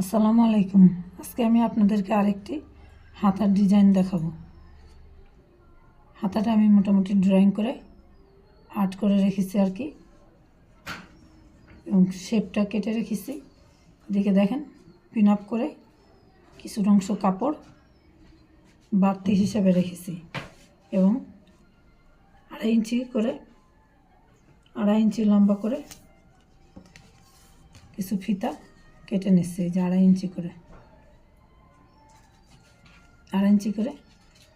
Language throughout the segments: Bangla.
আসসালামু আলাইকুম। আজকে আমি আপনাদেরকে আরেকটি হাতার ডিজাইন দেখাবো। হাতাটা আমি মোটামুটি ড্রয়িং করে, আর্ট করে রেখেছি আর কি। এবং শেপটা কেটে রেখেছি। এদিকে দেখেন পিন আপ করে কিছু অংশ কাপড় বাড়তি হিসাবে রেখেছি এবং আড়াই ইঞ্চি করে, আড়াই ইঞ্চি লম্বা করে কিছু ফিতা কেটে নিচ্ছে, এই যে আড়াই ইঞ্চি করে। আড়াই ইঞ্চি করে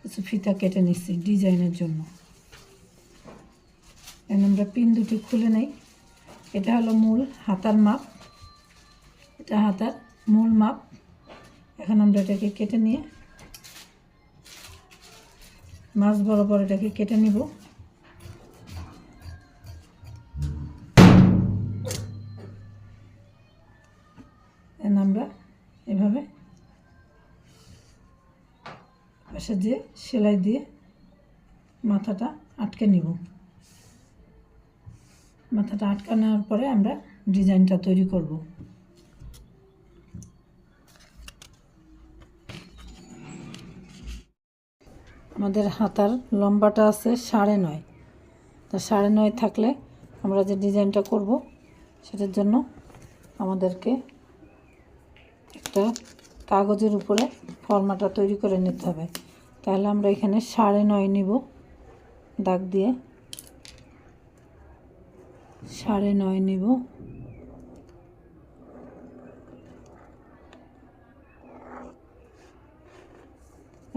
কিছু ফিতা কেটে নিচ্ছি ডিজাইনের জন্য। এখন আমরা পিন দুটি খুলে নেই। এটা হলো মূল হাতার মাপ। এটা হাতার মূল মাপ। এখন আমরা এটাকে কেটে নিয়ে মাছ বরাবর এটাকে কেটে নিব। পাশে দিয়ে, সেলাই দিয়ে মাথাটা আটকে নিব। মাথাটা আটকা নেওয়ার পরে আমরা ডিজাইনটা তৈরি করব। আমাদের হাতার লম্বাটা আছে সাড়ে নয়। তা সাড়ে নয় থাকলে আমরা যে ডিজাইনটা করব, সেটার জন্য আমাদেরকে একটা কাগজের উপরে ফর্মাটা তৈরি করে নিতে হবে। তাহলে আমরা এখানে সাড়ে নয় নিব দাগ দিয়ে। সাড়ে নয় নিব।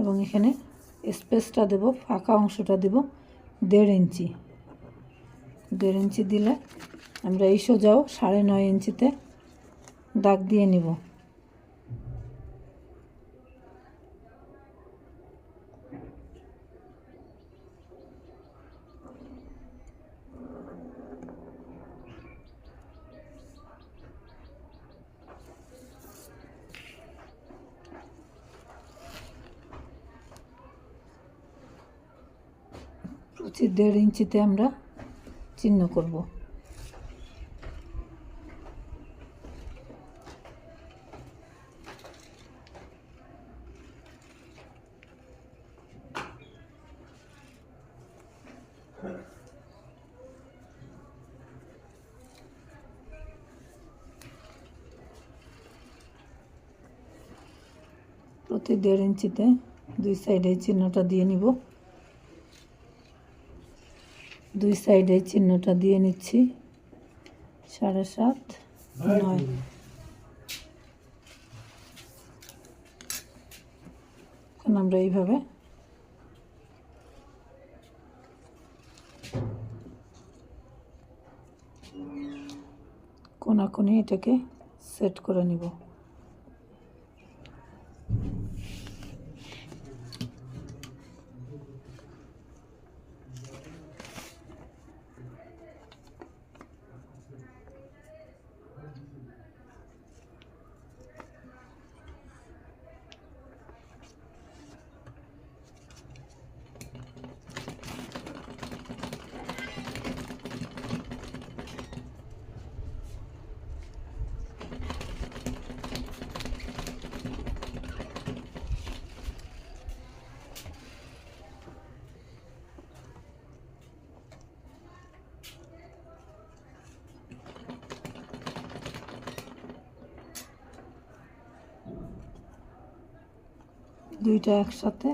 এবং এখানে স্পেসটা দেব, ফাঁকা অংশটা দেব দেড় ইঞ্চি। দেড় ইঞ্চি দিলে আমরা এই সোজাও সাড়ে নয় ইঞ্চিতে দাগ দিয়ে নিব। প্রতি দেড় ইঞ্চিতে আমরা চিহ্ন করব। প্রতি দেড় ইঞ্চিতে দুই সাইডে চিহ্নটা দিয়ে নিব। দুই সাইডে চিহ্নটা দিয়ে নিচ্ছি। সাড়ে সাত, নয়। এখন আমরা এইভাবে কোনাকুনি এটাকে সেট করে নিব। দুইটা একসাথে।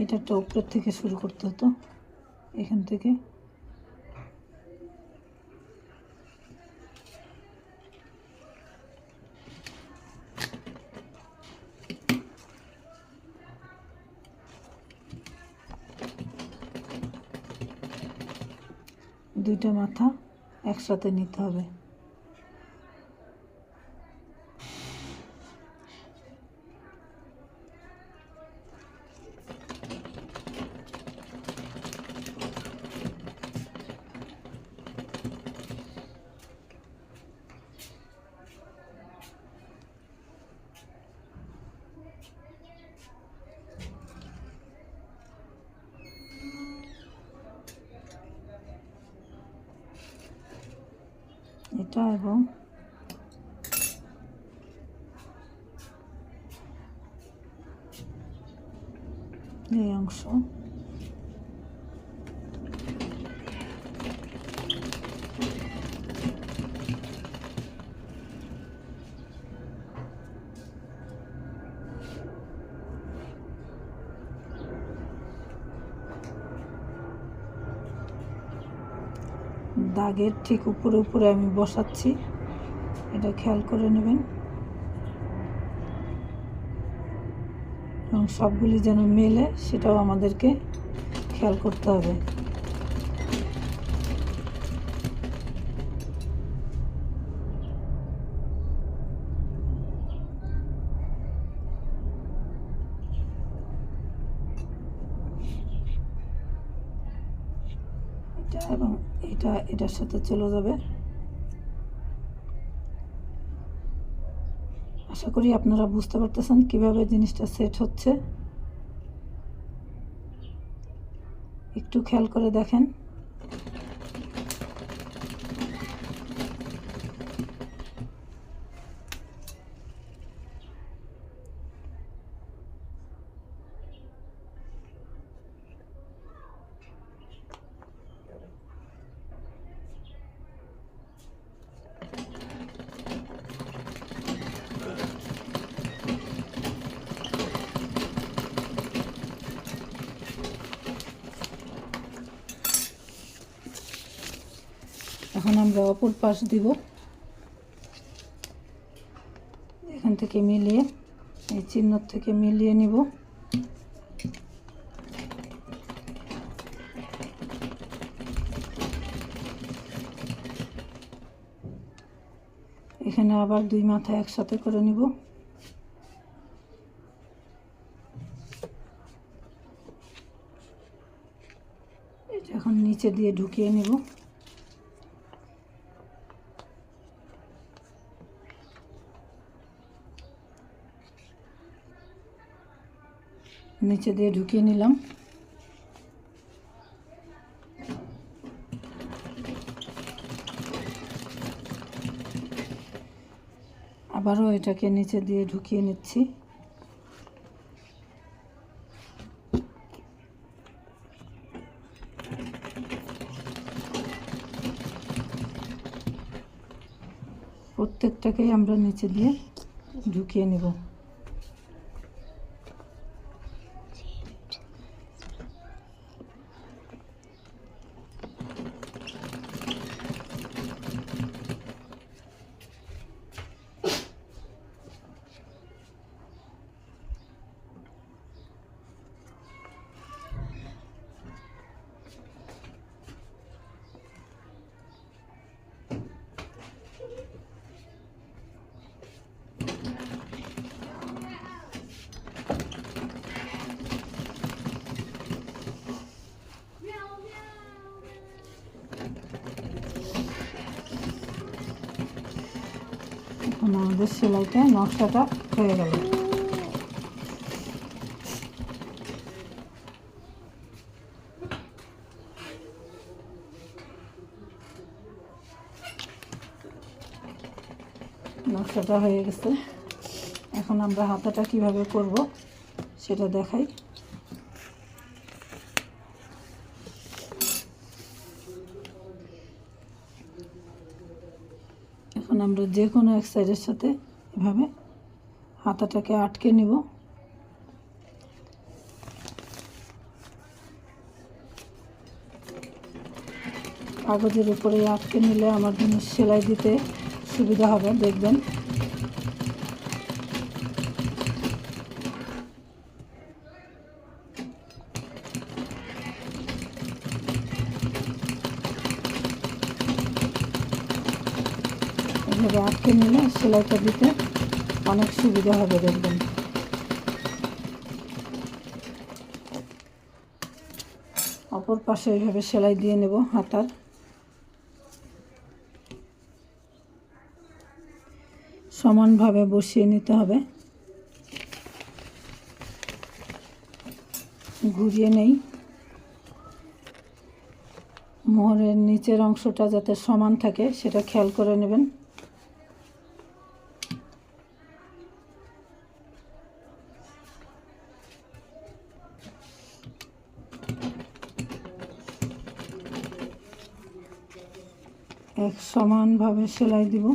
এটা একটা উপরের থেকে শুরু করতে হতো, এখান থেকে। দুইটা মাথা একসাথে নিতে হবে। এটা এবং এই অংশ দাগের ঠিক উপরে উপরে আমি বসাচ্ছি। এটা খেয়াল করে নেবেন। এবং সবগুলি যেন মেলে, সেটাও আমাদেরকে খেয়াল করতে হবে। এটা এবং এটা, এটার সাথে চলে যাবে। আশা করি আপনারা বুঝতে পারতেছেন কীভাবে জিনিসটা সেট হচ্ছে। একটু খেয়াল করে দেখেন এখন আমরা অপর পাশ দিব। এখান থেকে মিলিয়ে, এই চিহ্ন থেকে মিলিয়ে নিব। এখানে আবার দুই মাথা একসাথে করে নিব। এখন নিচে দিয়ে ঢুকিয়ে নিব। নিচে দিয়ে ঢুকিয়ে নিলাম। আবারও এটাকে নিচে দিয়ে ঢুকিয়ে নিচ্ছি। প্রত্যেকটাকেই আমরা নিচে দিয়ে ঢুকিয়ে নেব এখন আমাদের সেলাইটা, নকশাটা হয়ে গেল। নকশাটা হয়ে গেছে। এখন আমরা হাতাটা কীভাবে করব, সেটা দেখাই এখন আমরা যে কোনো এক সাইডের সাথে এভাবে হাতাটাকে আটকে নিব। কাগজের উপরে আটকে নিলে আমার জন্য সেলাই দিতে সুবিধা হবে, দেখবেন। এভাবে আটকে নিলে সেলাইটা দিতে অনেক সুবিধা হবে দেখবেন। অপর পাশে এইভাবে সেলাই দিয়ে নেব হাতার। সমানভাবে বসিয়ে নিতে হবে। ঘুরিয়ে নেই। মোহরের নিচের অংশটা যাতে সমান থাকে সেটা খেয়াল করে নেবেন। সমানভাবে সেলাই দিব।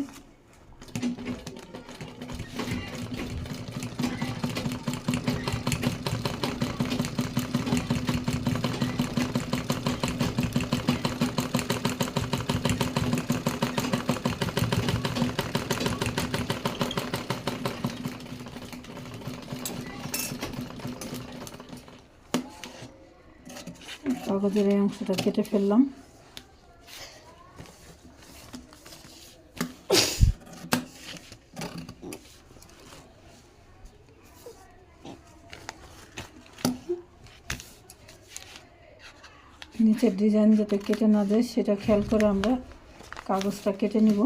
কাগজের এই অংশটা কেটে ফেললাম। নিচের ডিজাইন যাতে কেটে না যায়, সেটা খেয়াল করে আমরা কাগজটা কেটে নিব।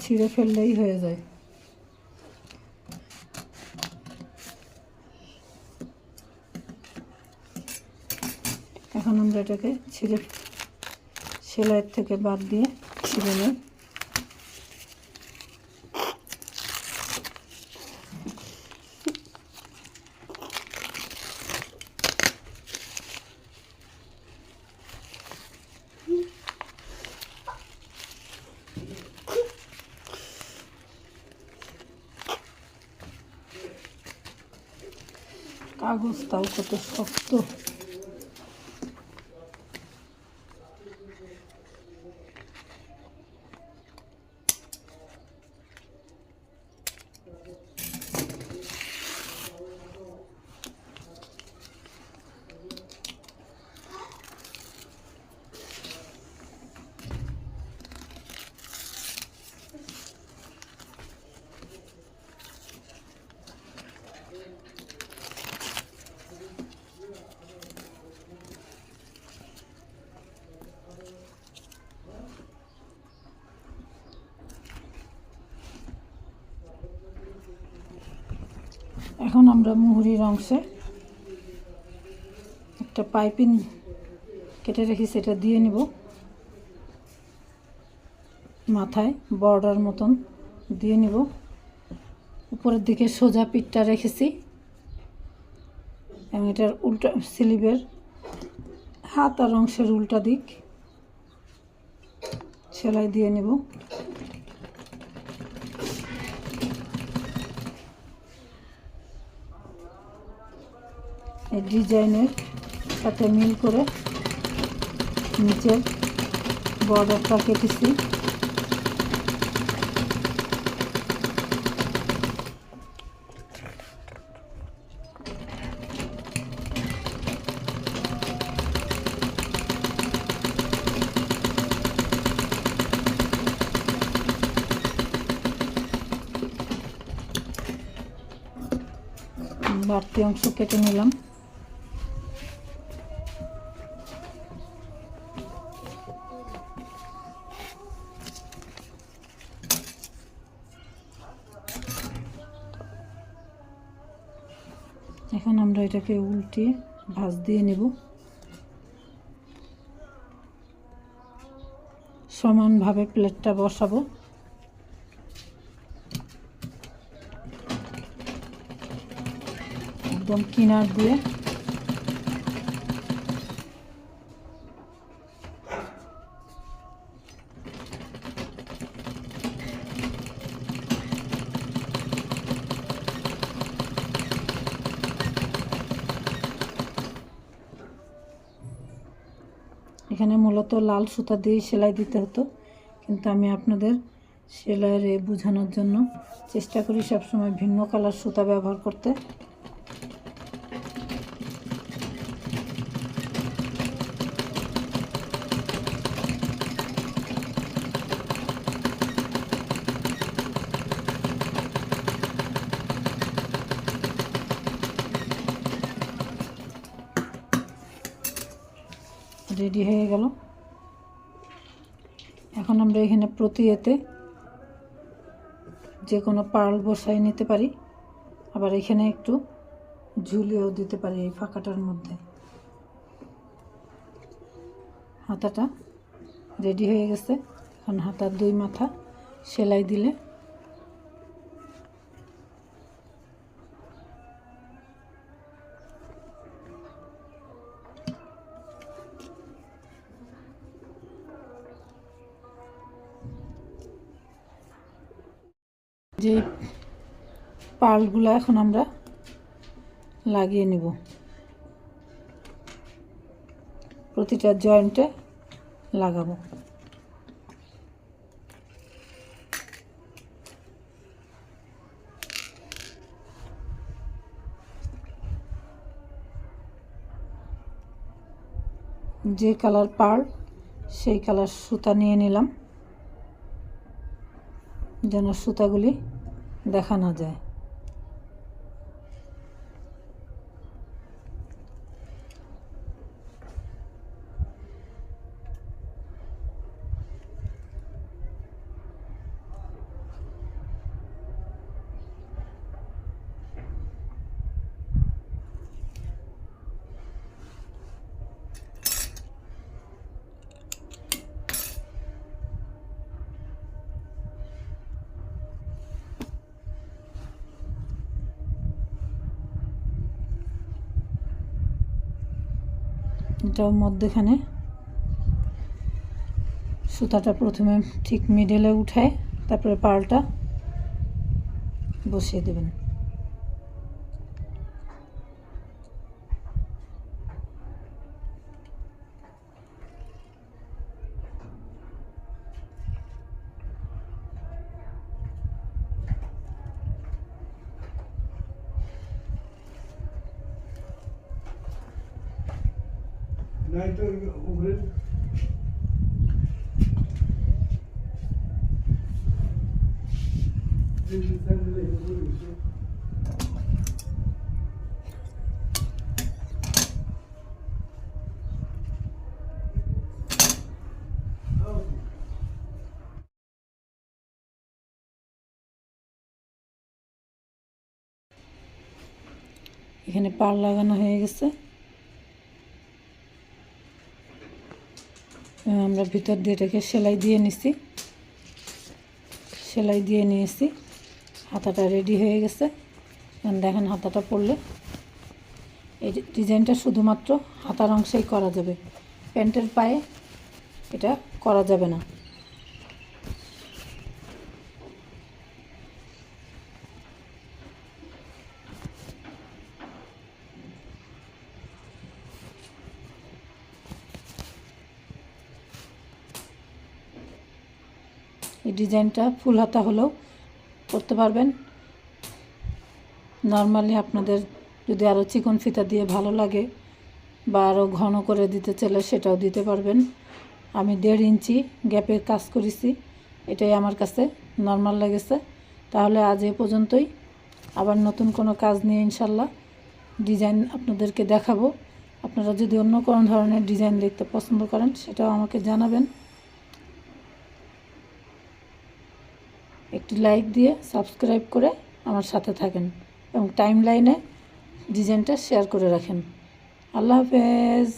ছিঁড়ে ফেললেই হয়ে যায়। এখন আমরা এটাকে ছিঁড়ে, সেলাইয়ের থেকে বাদ দিয়ে ছিঁড়ে নেই। কাগজটাও কত শক্ত এখন আমরা মুহুরির অংশে একটা পাইপিং কেটে রেখে সেটা দিয়ে নিব। মাথায় বর্ডার মতন দিয়ে নিব। উপরের দিকে সোজা পিঠটা রেখেছি। এবং এটার উল্টা স্লিভের হাত আর অংশের উল্টা দিক সেলাই দিয়ে নেব। ডিজাইনের সাথে মিল করে নিচের বর্ডারটা কেটেছি বাড়তি অংশ কেটে নিলাম। এখন আমরা এটাকে উল্টে ভাজ দিয়ে নেব। সমানভাবে প্লেটটা বসাবো। একদম কিনার দিয়ে এখানে মূলত লাল সুতা দিয়ে সেলাই দিতে হতো। কিন্তু আমি আপনাদের সেলাইয়ের বোঝানোর জন্য চেষ্টা করি সবসময় ভিন্ন কালার সুতা ব্যবহার করতে। রেডি হয়ে গেল। এখন আমরা এখানে প্রতি এতে যে কোনো পার্ল বসাই নিতে পারি। আবার এখানে একটু ঝুলিয়েও দিতে পারি এই ফাঁকাটার মধ্যে। হাতাটা রেডি হয়ে গেছে। এখন হাতার দুই মাথা সেলাই দিলে যে পার্লগুলো এখন আমরা লাগিয়ে নেব। প্রতিটা জয়েন্টে লাগাবো। যে কালার পার্ল, সেই কালার সুতা নিয়ে নিলাম। যেন সুতাগুলি দেখা না যায়। এটাও মধ্যেখানে সুতাটা প্রথমে ঠিক মিডলে উঠায় তারপরে পালটা বসিয়ে দেবেন নাই তো উপরে এখানে পার লাগানো হয়ে গেছে। আমরা ভিতর দিয়ে এটাকে সেলাই দিয়ে নিছি। সেলাই দিয়ে নিয়েছি। হাতাটা রেডি হয়ে গেছে। দেখেন হাতাটা পরলে এই ডিজাইনটা শুধুমাত্র হাতার অংশেই করা যাবে। প্যান্টের পায়ে এটা করা যাবে না। এই ডিজাইনটা ফুল হাতা হলেও করতে পারবেন। নর্মালি আপনাদের যদি আরও চিকন ফিতা দিয়ে ভালো লাগে বা আরও ঘন করে দিতে চাইলে সেটাও দিতে পারবেন। আমি দেড় ইঞ্চি গ্যাপে কাজ করেছি, এটাই আমার কাছে নর্মাল লেগেছে। তাহলে আজ এ পর্যন্তই। আবার নতুন কোনো কাজ নিয়ে ইনশাল্লাহ ডিজাইন আপনাদেরকে দেখাবো। আপনারা যদি অন্য কোনো ধরনের ডিজাইন দেখতে পছন্দ করেন, সেটাও আমাকে জানাবেন। একটি লাইক দিয়ে সাবস্ক্রাইব করে আমার সাথে থাকেন এবং টাইম লাইনে ডিজাইনটা শেয়ার করে রাখেন। আল্লাহ হাফেজ।